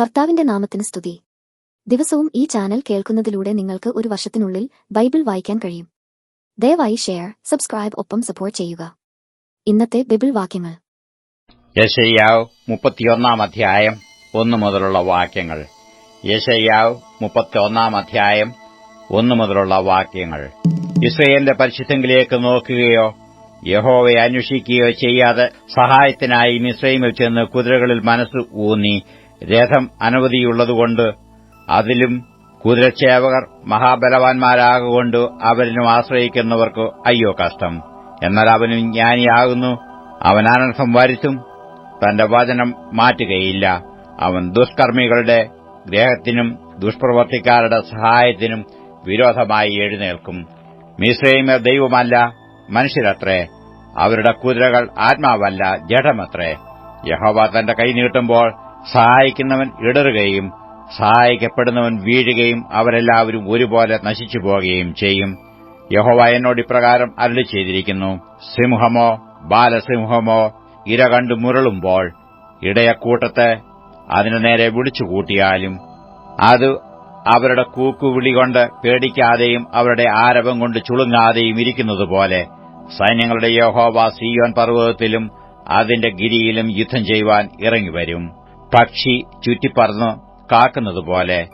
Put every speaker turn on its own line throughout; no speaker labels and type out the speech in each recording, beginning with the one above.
കർത്താവിന്റെ നാമത്തിന് സ്തുതി. ദിവസവും ഈ ചാനൽ കേൾക്കുന്നതിലൂടെ നിങ്ങൾക്ക് ഒരു വർഷത്തിനുള്ളിൽ ബൈബിൾ വായിക്കാൻ കഴിയും. ദയവായി ഷെയർ സബ്സ്ക്രൈബ് ഒപ്പം സപ്പോർട്ട് ചെയ്യുക. ഇന്നത്തെ ബൈബിൾ വാക്യങ്ങൾ.
യശയ്യാവ് മുപ്പത്തിയൊന്നാം അധ്യായം ഒന്നു മുതലുള്ള വാക്യങ്ങൾ. യശയ്യാവ് മുപ്പത്തിയൊന്നാം അധ്യായം ഒന്നു മുതലുള്ള വാക്യങ്ങൾ. ഇസ്രയേലിന്റെ പരിശുദ്ധങ്കിലേക്ക് നോക്കുകയോ യഹോവയെ അന്വേഷിക്കുകയോ ചെയ്യാതെ സഹായത്തിനായി മിസ്രൈമിൽ ചെന്ന് കുതിരകളിൽ മനസ്സ് ഊന്നി രഥം അനവധിയുള്ളതുകൊണ്ട് അതിലും കുതിരച്ചേവകർ മഹാബലവാന്മാരാകൊണ്ട് അവരിനും ആശ്രയിക്കുന്നവർക്ക് അയ്യോ കഷ്ടം. എന്നാൽ അവനും ജ്ഞാനിയാകുന്നു. അവൻ അനർത്ഥം വരുത്തും. തന്റെ വചനം മാറ്റുകയില്ല. അവൻ ദുഷ്കർമ്മികളുടെ ഗ്രഹത്തിനും ദുഷ്പ്രവർത്തിക്കാരുടെ സഹായത്തിനും വിരോധമായി എഴുന്നേൽക്കും. മിശ്രൈമർ ദൈവമല്ല മനുഷ്യരത്രേ. അവരുടെ കുതിരകൾ ആത്മാവല്ല ജഡമത്രേ. യഹോവ തന്റെ കൈ നീട്ടുമ്പോൾ സഹായിക്കുന്നവൻ ഇടറുകയും സഹായിക്കപ്പെടുന്നവൻ വീഴുകയും അവരെല്ലാവരും ഒരുപോലെ നശിച്ചു പോകുകയും ചെയ്യും. യഹോവ എന്നോട് ഇപ്രകാരം അരുളി ചെയ്തിരിക്കുന്നു. സിംഹമോ ബാലസിംഹമോ ഇര കണ്ടു മുരളുമ്പോൾ ഇടയക്കൂട്ടത്തെ അതിനു നേരെ വിളിച്ചുകൂട്ടിയാലും അത് അവരുടെ കൂക്കുവിളി കൊണ്ട് പേടിക്കാതെയും അവരുടെ ആരവം കൊണ്ട് ചുളുങ്ങാതെയും ഇരിക്കുന്നതുപോലെ സൈന്യങ്ങളുടെ യഹോവ സിയോൻ പർവതത്തിലും അതിന്റെ ഗിരിയിലും യുദ്ധം ചെയ്യുവാൻ ഇറങ്ങിവരും. പക്ഷി ചുറ്റിപ്പറന്നു കാക്കുന്നതുപോലെ.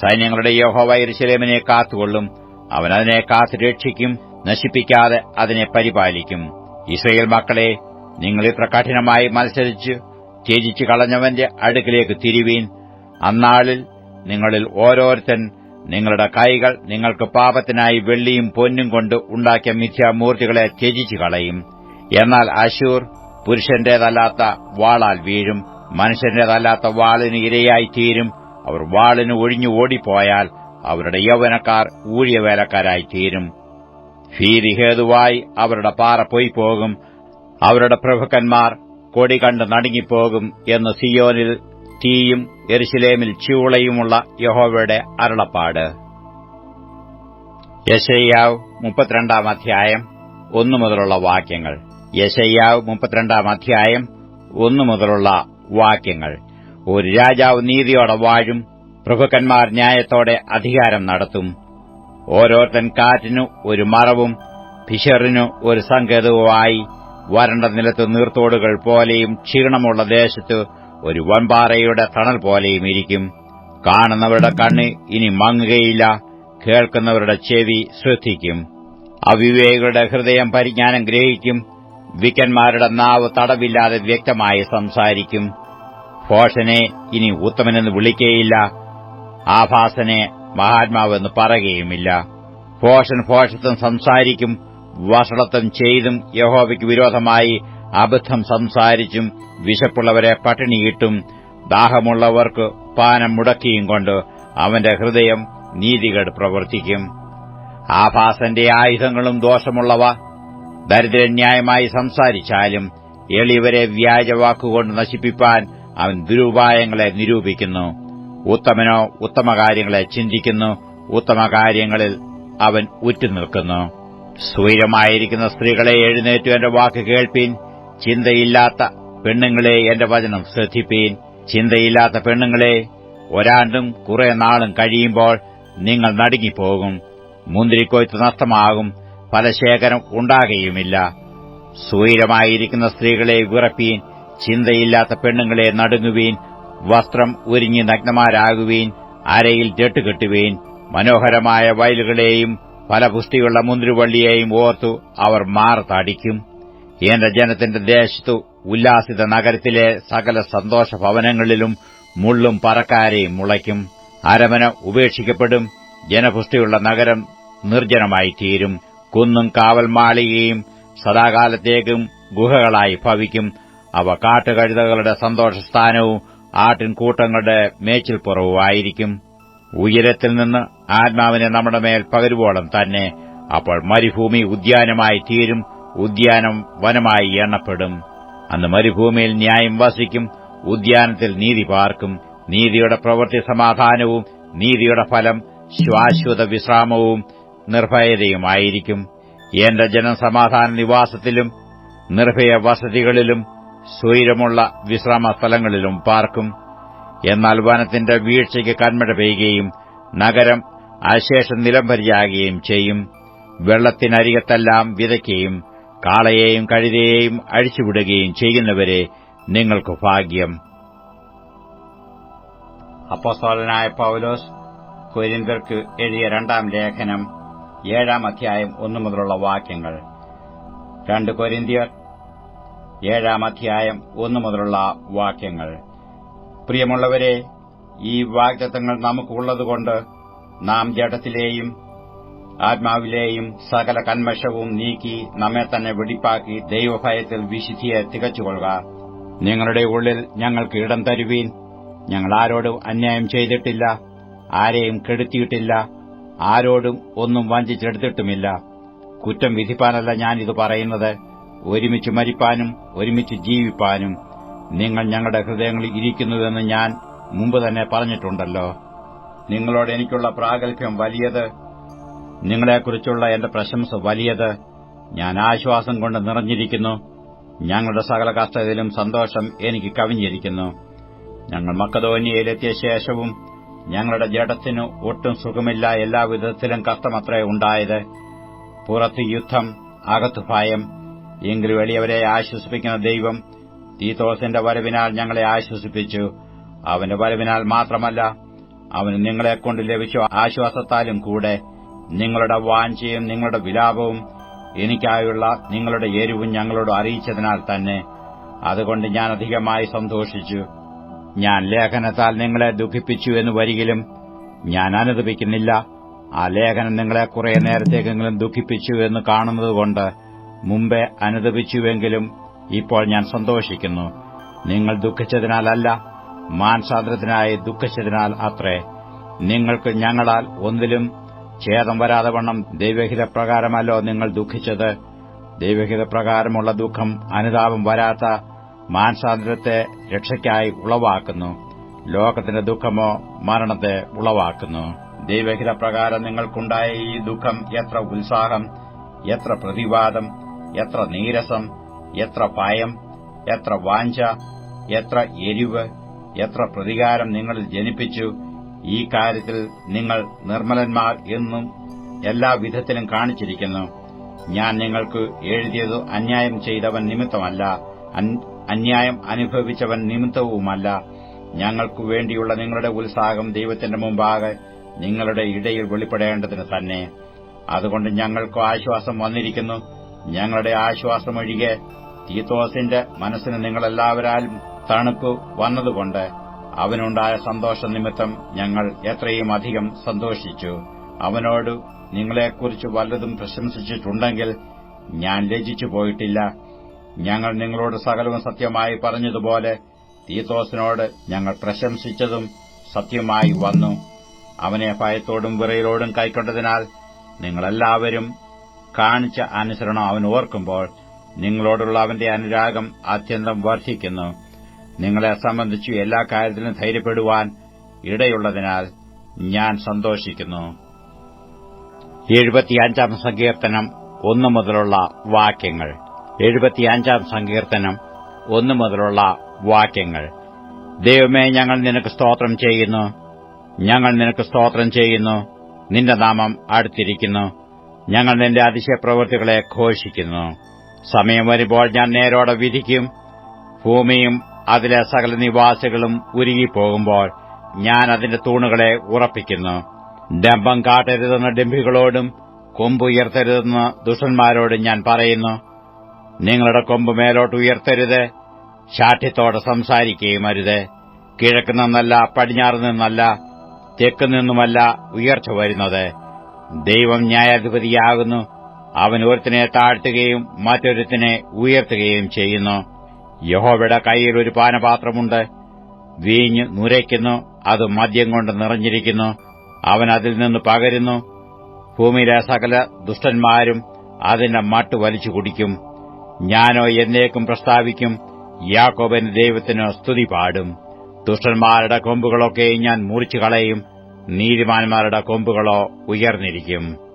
സൈന്യങ്ങളുടെ യഹോവ ഇരിശലേമിനെ കാത്തുകൊള്ളും. അവൻ അതിനെ കാത്തു രക്ഷിക്കും നശിപ്പിക്കാതെ അതിനെ പരിപാലിക്കും. ഇസ്രയേൽ മക്കളെ നിങ്ങൾ ഇത്ര കഠിനമായി മത്സരിച്ച് ത്യജിച്ചു കളഞ്ഞവന്റെ അടുക്കിലേക്ക് തിരിവീൻ. അന്നാളിൽ നിങ്ങളിൽ ഓരോരുത്തൻ നിങ്ങളുടെ കൈകൾ നിങ്ങൾക്ക് പാപത്തിനായി വെള്ളിയും പൊന്നും കൊണ്ട് ഉണ്ടാക്കിയ മിഥ്യാമൂർത്തികളെ ത്യജിച്ചു കളയും. എന്നാൽ അശൂർ പുരുഷന്റേതല്ലാത്ത വാളാൽ വീഴും. മനുഷ്യന്റേതല്ലാത്ത വാളിന് ഇരയായി തീരും അവർ വാളിന് ഒഴിഞ്ഞു ഓടിപ്പോയാൽ അവരുടെ യൗവനക്കാർ ഊഴിയവേലക്കാരായി തീരും ഭീതി ഹേതുവായി അവരുടെ പാറ പോയിപ്പോകും അവരുടെ പ്രഭുക്കന്മാർ കൊടി കണ്ട് നടുങ്ങിപ്പോകും എന്ന് സിയോനിൽ തീയും എരുശിലേമിൽ ചൂളയുമുള്ള യഹോവയുടെ അരുളപ്പാട്. യശയ്യാവ് മുപ്പത്തിരണ്ടാം അധ്യായം ഒന്നു മുതലുള്ള വാക്യങ്ങൾ. യശയ്യാവ് മുപ്പത്തിരണ്ടാം അധ്യായം ഒന്നു മുതലുള്ള വാക്യങ്ങൾ. ഒരു രാജാവ് നീതിയോടെ വാഴും പ്രഭുക്കന്മാർ ന്യായത്തോടെ അധികാരം നടത്തും. ഓരോരുത്തൻ കാറ്റിനു ഒരു മറവും ഫിഷറിനു ഒരു സങ്കേതവുമായി വരണ്ട നിലത്ത് നീർത്തോടുകൾ പോലെയും ക്ഷീണമുള്ള ദേശത്ത് ഒരു വൻപാറയുടെ തണൽ പോലെയും ഇരിക്കും. കാണുന്നവരുടെ കണ്ണ് ഇനി മങ്ങുകയില്ല കേൾക്കുന്നവരുടെ ചെവി ശ്രദ്ധിക്കും. അവിവേകളുടെ ഹൃദയം പരിജ്ഞാനം ഗ്രഹിക്കും വിക്കന്മാരുടെ നാവ് തടവില്ലാതെ വ്യക്തമായി സംസാരിക്കും. ഭോഷനെ ഇനി ഉത്തമനെന്ന് വിളിക്കേയില്ല. ആഭാസനെ മഹാത്മാവെന്ന് പറയുകയുമില്ല. ഭോഷൻ ഭോഷത്വം സംസാരിക്കും വഷളത്വം ചെയ്തും യഹോവയ്ക്ക് വിരോധമായി അബദ്ധം സംസാരിച്ചും വിശപ്പുള്ളവരെ പട്ടിണിയിട്ടും ദാഹമുള്ളവർക്ക് പാനം മുടക്കിയും കൊണ്ട് അവന്റെ ഹൃദയം നീതികേട് പ്രവർത്തിക്കും. ആഭാസന്റെ ആയുധങ്ങളും ദോഷമുള്ളവ ദരിദ്രന്യായമായി സംസാരിച്ചാലും എളിയവരെ വ്യാജവാക്കുകൊണ്ട് നശിപ്പിപ്പാൻ അവൻ ദുരുപായങ്ങളെ നിരൂപിക്കുന്നു. ഉത്തമനോ ഉത്തമകാര്യങ്ങളെ ചിന്തിക്കുന്നു. ഉത്തമകാര്യങ്ങളിൽ അവൻ ഉറ്റുനിൽക്കുന്നു. സ്വൈരമായിരിക്കുന്ന സ്ത്രീകളെ എഴുന്നേറ്റു എന്റെ വാക്ക് കേൾപ്പീൻ. ചിന്തയില്ലാത്ത പെണ്ണുങ്ങളെ എന്റെ വചനം ശ്രദ്ധിപ്പീൻ. ചിന്തയില്ലാത്ത പെണ്ണുങ്ങളെ ഒരാണ്ടും കുറെ നാളും കഴിയുമ്പോൾ നിങ്ങൾ നടുങ്ങിപ്പോകും. മുന്തിരിക്കൊയ്ത്ത് നഷ്ടമാകും. ഫലശേഖരം ഉണ്ടാകുകയുമില്ല. സൂര്യമായിരിക്കുന്ന സ്ത്രീകളെ വിറപ്പീൻ. ചിന്തയില്ലാത്ത പെണ്ണുങ്ങളെ നടുങ്ങുവീൻ വസ്ത്രം ഉരിഞ്ഞ് നഗ്നമാരാകുവീൻ അരയിൽ ജെട്ടുകെട്ടുവീൻ മനോഹരമായ വയലുകളെയും ഫലപുഷ്ടിയുള്ള മുന്തിരിവള്ളിയെയും ഓർത്തു അവർ മാറത്തടിക്കും. എന്റെ ജനത്തിന്റെ ദേശത്തു ഉല്ലാസിത നഗരത്തിലെ സകല സന്തോഷ ഭവനങ്ങളിലും മുള്ളും പറക്കാരെയും മുളയ്ക്കും. അരമന ഉപേക്ഷിക്കപ്പെടും ജനപുഷ്ടിയുള്ള നഗരം നിർജനമായി തീരും കുന്നും കാവൽ മാളികയും സദാകാലത്തേക്കും ഗുഹകളായി ഭവിക്കും. അവ കാട്ടുകഴുതകളുടെ സന്തോഷസ്ഥാനവും ആട്ടിൻകൂട്ടങ്ങളുടെ മേച്ചിൽപ്പുറവുമായിരിക്കും. ഉയരത്തിൽ നിന്ന് ആത്മാവിനെ നമ്മുടെ മേൽ പകരുവോളം തന്നെ അപ്പോൾ മരുഭൂമി ഉദ്യാനമായി തീരും ഉദ്യാനം വനമായി എണ്ണപ്പെടും. അന്ന് മരുഭൂമിയിൽ ന്യായം വസിക്കും ഉദ്യാനത്തിൽ നീതി പാർക്കും. നീതിയുടെ പ്രവൃത്തി സമാധാനവും നീതിയുടെ ഫലം ശാശ്വത വിശ്രാമവും നിർഭയതയുമായിരിക്കും. എന്റെ ജനം സമാധാന നിവാസത്തിലും നിർഭയ വസതികളിലും സ്വൈരമുള്ള വിശ്രാമ സ്ഥലങ്ങളിലും പാർക്കും. എന്നാൽ വനത്തിന്റെ വീഴ്ചയ്ക്ക് കന്മഴ പെയ്യുകയും നഗരം അശേഷം നിലംപരിയാകുകയും ചെയ്യും. വെള്ളത്തിനരികത്തെല്ലാം വിതയ്ക്കുകയും കാളയെയും കഴുതയെയും അഴിച്ചുവിടുകയും ചെയ്യുന്നവരെ നിങ്ങൾക്ക് ഭാഗ്യം. അപ്പോസ്തോലനായ പൌലോസ് കൊരിന്തർക്ക് എഴുതിയ രണ്ടാം ലേഖനം ഏഴാം അധ്യായം ഒന്നു മുതലുള്ള വാക്യങ്ങൾ. രണ്ട് കൊരിന്തിയർ ഏഴാം അധ്യായം ഒന്നു മുതലുള്ള വാക്യങ്ങൾ. പ്രിയമുള്ളവരെ ഈ വാഗ്ദത്തങ്ങൾ നമുക്കുള്ളതുകൊണ്ട് നാം ജഡത്തിലെയും ആത്മാവിലെയും സകല കന്മഷവും നീക്കി നമ്മെ തന്നെ വെടിപ്പാക്കി ദൈവഭയത്തിൽ വിശുദ്ധിയെ തികച്ചുകൊള്ളുക. നിങ്ങളുടെ ഉള്ളിൽ ഞങ്ങൾക്ക് ഇടം തരുവീൻ. ഞങ്ങൾ ആരോടും അന്യായം ചെയ്തിട്ടില്ല ആരെയും കെടുത്തിയിട്ടില്ല ആരോടും ഒന്നും വഞ്ചിച്ചെടുത്തിട്ടുമില്ല. കുറ്റം വിധിപ്പാനല്ല ഞാനിത് പറയുന്നത്. ഒരുമിച്ച് മരിപ്പാനും ഒരുമിച്ച് ജീവിപ്പാനും നിങ്ങൾ ഞങ്ങളുടെ ഹൃദയങ്ങളിൽ ഇരിക്കുന്നതെന്ന് ഞാൻ മുമ്പ് തന്നെ പറഞ്ഞിട്ടുണ്ടല്ലോ. നിങ്ങളോട് എനിക്കുള്ള പ്രാഗൽഭ്യം വലിയത് നിങ്ങളെക്കുറിച്ചുള്ള എന്റെ പ്രശംസ വലിയത് ഞാൻ ആശ്വാസം കൊണ്ട് നിറഞ്ഞിരിക്കുന്നു. ഞങ്ങളുടെ സകല കഷ്ടതയിലും സന്തോഷം എനിക്ക് കവിഞ്ഞിരിക്കുന്നു. ഞങ്ങൾ മക്കതോന്യയിലെത്തിയ ശേഷവും ഞങ്ങളുടെ ജഡത്തിന് ഒട്ടും സുഖമില്ല എല്ലാവിധത്തിലും കഷ്ടമത്രേ ഉണ്ടായത്. പുറത്ത് യുദ്ധം അകത്ത് ഭയം എങ്കിലും വലിയവരെ ആശ്വസിപ്പിക്കുന്ന ദൈവം തീത്തോസിന്റെ വരവിനാൽ ഞങ്ങളെ ആശ്വസിപ്പിച്ചു. അവന്റെ വരവിനാൽ മാത്രമല്ല അവന് നിങ്ങളെക്കൊണ്ട് ലഭിച്ച ആശ്വാസത്താലും കൂടെ. നിങ്ങളുടെ വാഞ്ചയും നിങ്ങളുടെ വിലാപവും എനിക്കായുള്ള നിങ്ങളുടെ എരിവും ഞങ്ങളോട് അറിയിച്ചതിനാൽ തന്നെ അതുകൊണ്ട് ഞാൻ അധികമായി സന്തോഷിച്ചു. ഞാൻ ലേഖനത്താൽ നിങ്ങളെ ദുഃഖിപ്പിച്ചു എന്ന് വരികിലും ഞാൻ അനുദപിക്കുന്നില്ല. ആ ലേഖനം നിങ്ങളെ കുറെ നേരത്തേക്കെങ്കിലും ദുഃഖിപ്പിച്ചു എന്ന് കാണുന്നതുകൊണ്ട് മുമ്പേ അനുദപിച്ചുവെങ്കിലും ഇപ്പോൾ ഞാൻ സന്തോഷിക്കുന്നു. നിങ്ങൾ ദുഃഖിച്ചതിനാലല്ല മാൻസാന്ദ്രത്തിനായി ദുഃഖിച്ചതിനാൽ അത്രേ. നിങ്ങൾക്ക് ഞങ്ങളാൽ ഒന്നിലും ഛേദം വരാതെ വണ്ണം ദൈവഹിതപ്രകാരമല്ലോ നിങ്ങൾ ദുഃഖിച്ചത്. ദൈവഹിതപ്രകാരമുള്ള ദുഃഖം അനുതാപം വരാത്ത മാൻസാന്ദ്രത്തെ രക്ഷയ്ക്കായി ഉളവാക്കുന്നു. ലോകത്തിന്റെ ദുഃഖമോ മരണത്തെ ഉളവാക്കുന്നു. ദൈവഹിതപ്രകാരം നിങ്ങൾക്കുണ്ടായ ഈ ദുഃഖം എത്ര ഉത്സാഹം എത്ര പ്രതിവാദം എത്ര നീരസം എത്ര പായം എത്ര വാഞ്ച എത്ര എരിവ് എത്ര പ്രതികാരം നിങ്ങളിൽ ജനിപ്പിച്ചു. ഈ കാര്യത്തിൽ നിങ്ങൾ നിർമ്മലന്മാർ എന്നും എല്ലാ വിധത്തിലും കാണിച്ചിരിക്കുന്നു. ഞാൻ നിങ്ങൾക്ക് എഴുതിയത് അന്യായം ചെയ്തവൻ നിമിത്തമല്ല അന്യായം അനുഭവിച്ചവൻ നിമിത്തവുമല്ല. ഞങ്ങൾക്കു വേണ്ടിയുള്ള നിങ്ങളുടെ ഉത്സാഹം ദൈവത്തിന്റെ മുമ്പാകെ നിങ്ങളുടെ ഇടയിൽ വെളിപ്പെടേണ്ടതിന് തന്നെ. അതുകൊണ്ട് ഞങ്ങൾക്ക് ആശ്വാസം വന്നിരിക്കുന്നു. ഞങ്ങളുടെ ആശ്വാസമൊഴികെ തീത്തോസിന്റെ മനസ്സിന് നിങ്ങളെല്ലാവരാലും തണുപ്പ് വന്നതുകൊണ്ട് അവനുണ്ടായ സന്തോഷ നിമിത്തം ഞങ്ങൾ എത്രയും അധികം സന്തോഷിച്ചു. അവനോട് നിങ്ങളെക്കുറിച്ച് വല്ലതും പ്രശംസിച്ചിട്ടുണ്ടെങ്കിൽ ഞാൻ ലജിച്ചു പോയിട്ടില്ല. ഞങ്ങൾ നിങ്ങളോട് സകലവും സത്യമായി പറഞ്ഞതുപോലെ തീത്തോസിനോട് ഞങ്ങൾ പ്രശംസിച്ചതും സത്യമായി വന്നു. അവനെ ഭയത്തോടും വിറയിലോടും കൈക്കൊണ്ടതിനാൽ നിങ്ങളെല്ലാവരും കാണിച്ച അനുസരണം അവൻ ഓർക്കുമ്പോൾ നിങ്ങളോടുള്ള അവന്റെ അനുരാഗം അത്യന്തം വർദ്ധിക്കുന്നു. നിങ്ങളെ സംബന്ധിച്ചു എല്ലാ കാര്യത്തിലും ധൈര്യപ്പെടുവാൻ ഇടയുള്ളതിനാൽ ഞാൻ സന്തോഷിക്കുന്നു. എഴുപത്തിയഞ്ചാം സങ്കീർത്തനം ഒന്നു മുതലുള്ള വാക്യങ്ങൾ. എഴുപത്തിയഞ്ചാം സങ്കീർത്തനം ഒന്നു മുതലുള്ള വാക്യങ്ങൾ. ദൈവമേ ഞങ്ങൾ നിനക്ക് സ്തോത്രം ചെയ്യുന്നു. ഞങ്ങൾ നിനക്ക് സ്തോത്രം ചെയ്യുന്നു. നിന്റെ നാമം അടുത്തിരിക്കുന്നു. ഞങ്ങൾ നിന്റെ അതിശയപ്രവൃത്തികളെ ഘോഷിക്കുന്നു. സമയം വരുമ്പോൾ ഞാൻ നേരോടെ വിധിക്കും. ഭൂമിയും അതിലെ സകല നിവാസികളും ഉരുകിപ്പോകുമ്പോൾ ഞാൻ അതിന്റെ തൂണുകളെ ഉറപ്പിക്കുന്നു. ഡംബം കാട്ടരുതെന്ന ഡംബികളോടും കൊമ്പ് ഉയർത്തരുതെന്ന് ദുഷന്മാരോടും ഞാൻ പറയുന്നു. നിങ്ങളുടെ കൊമ്പ് മേലോട്ട് ഉയർത്തരുത്. ശാഠ്യത്തോടെ സംസാരിക്കുകയും അരുത്. കിഴക്ക് നിന്നല്ല പടിഞ്ഞാറ് നിന്നല്ല തെക്ക് നിന്നുമല്ല ഉയർച്ച വരുന്നത്. ദൈവം ന്യായാധിപതിയാകുന്നു. അവൻ ഒരുത്തിനെ താഴ്ത്തുകയും മറ്റൊരുത്തിനെ ഉയർത്തുകയും ചെയ്യുന്നു. യഹോവയുടെ കൈയിൽ ഒരു പാനപാത്രമുണ്ട്. വീഞ്ഞ് നുരയ്ക്കുന്നു. അത് മദ്യം കൊണ്ട് നിറഞ്ഞിരിക്കുന്നു. അവൻ അതിൽ നിന്ന് പകരുന്നു. ഭൂമിയിലെ സകല ദുഷ്ടന്മാരും അതിന്റെ മട്ട് വലിച്ചു കുടിക്കും. ഞാനോ എന്നേക്കും പ്രസ്താവിക്കും. യാക്കോബന് ദൈവത്തിനോ സ്തുതി പാടും. ദുഷ്ടന്മാരുടെ കൊമ്പുകളൊക്കെ ഞാൻ മുറിച്ചു കളയും നീതിമാന്മാരുടെ കൊമ്പുകളോ ഉയർന്നിരിക്കും.